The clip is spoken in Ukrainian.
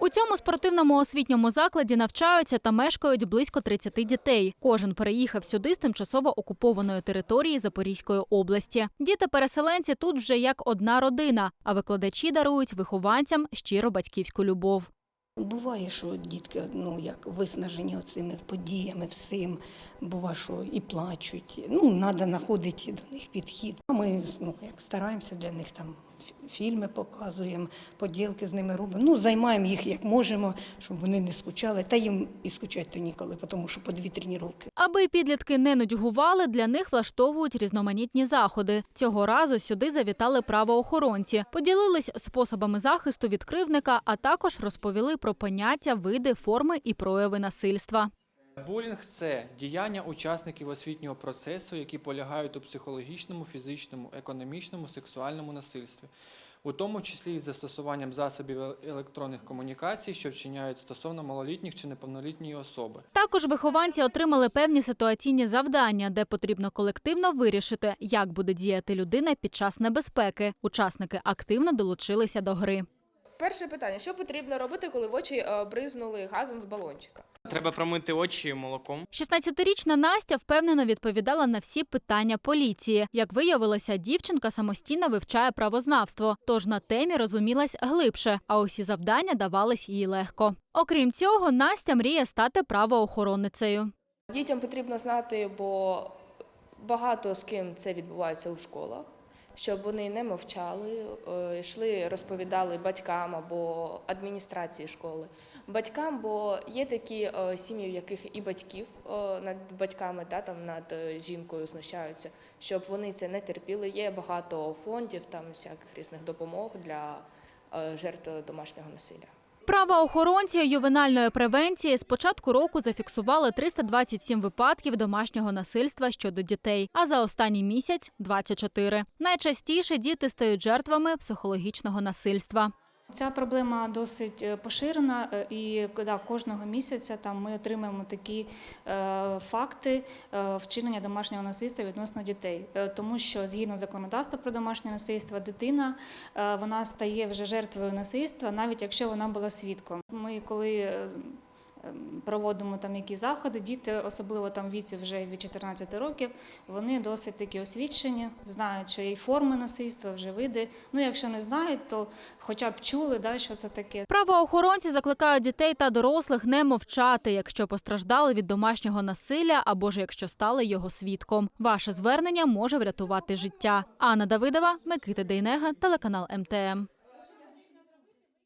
У цьому спортивному освітньому закладі навчаються та мешкають близько 30 дітей. Кожен переїхав сюди з тимчасово окупованої території Запорізької області. Діти-переселенці тут вже як одна родина, а викладачі дарують вихованцям щиро батьківську любов. Буває, що дітки ну, як виснажені цими подіями, всім. Буває, що і плачуть. Ну, треба знаходити до них підхід. А Ми ну, як стараємося для них там фі- фільми показуємо, поділки з ними робимо. Ну, займаємо їх як можемо, щоб вони не скучали. Та їм і скучати то ніколи, тому що по дві тренування. Аби підлітки не нудьгували, для них влаштовують різноманітні заходи. Цього разу сюди завітали правоохоронці, поділились способами захисту від кривника, а також розповіли про поняття, види, форми і прояви насильства. Булінг це діяння учасників освітнього процесу, які полягають у психологічному, фізичному, економічному, сексуальному насильстві, у тому числі із застосуванням засобів електронних комунікацій, що вчиняють стосовно малолітніх чи неповнолітньої особи. Також вихованці отримали певні ситуаційні завдання, де потрібно колективно вирішити, як буде діяти людина під час небезпеки. Учасники активно долучилися до гри. Перше питання: що потрібно робити, коли в очі е, бризнули газом з балончика? Треба промити очі молоком. 16-річна Настя впевнено відповідала на всі питання поліції. Як виявилося, дівчинка самостійно вивчає правознавство, тож на темі розумілась глибше, а усі завдання давались їй легко. Окрім цього, Настя мріє стати правоохоронницею. Дітям потрібно знати, бо багато з ким це відбувається у школах, щоб вони не мовчали, е, йшли, розповідали батькам або адміністрації школи. Батькам, бо є такі е, сім'ї, в яких і батьків е, над батьками та там над жінкою знущаються, щоб вони це не терпіли. Є багато фондів, там всяких різних допомог для жертв домашнього насилля. Правоохоронці ювенальної превенції з початку року зафіксували 327 випадків домашнього насильства щодо дітей, а за останній місяць 24. Найчастіше діти стають жертвами психологічного насильства. Ця проблема досить е, поширена, е, і да, кожного місяця там ми отримуємо такі е, факти е, вчинення домашнього насильства відносно дітей, тому що згідно законодавства про домашнє насильство, дитина е, вона стає вже жертвою насильства, навіть якщо вона була свідком. Ми коли проводимо там якісь заходи, діти, особливо там віці вже від 14 років, вони досить такі освічені, знають, що є форми насильства, вже види. Ну, якщо не знають, то хоча б чули, да, що це таке. Правоохоронці закликають дітей та дорослих не мовчати, якщо постраждали від домашнього насилля або ж якщо стали його свідком. Ваше звернення може врятувати життя. Анна Давидова, Микита Дейнега, телеканал МТМ.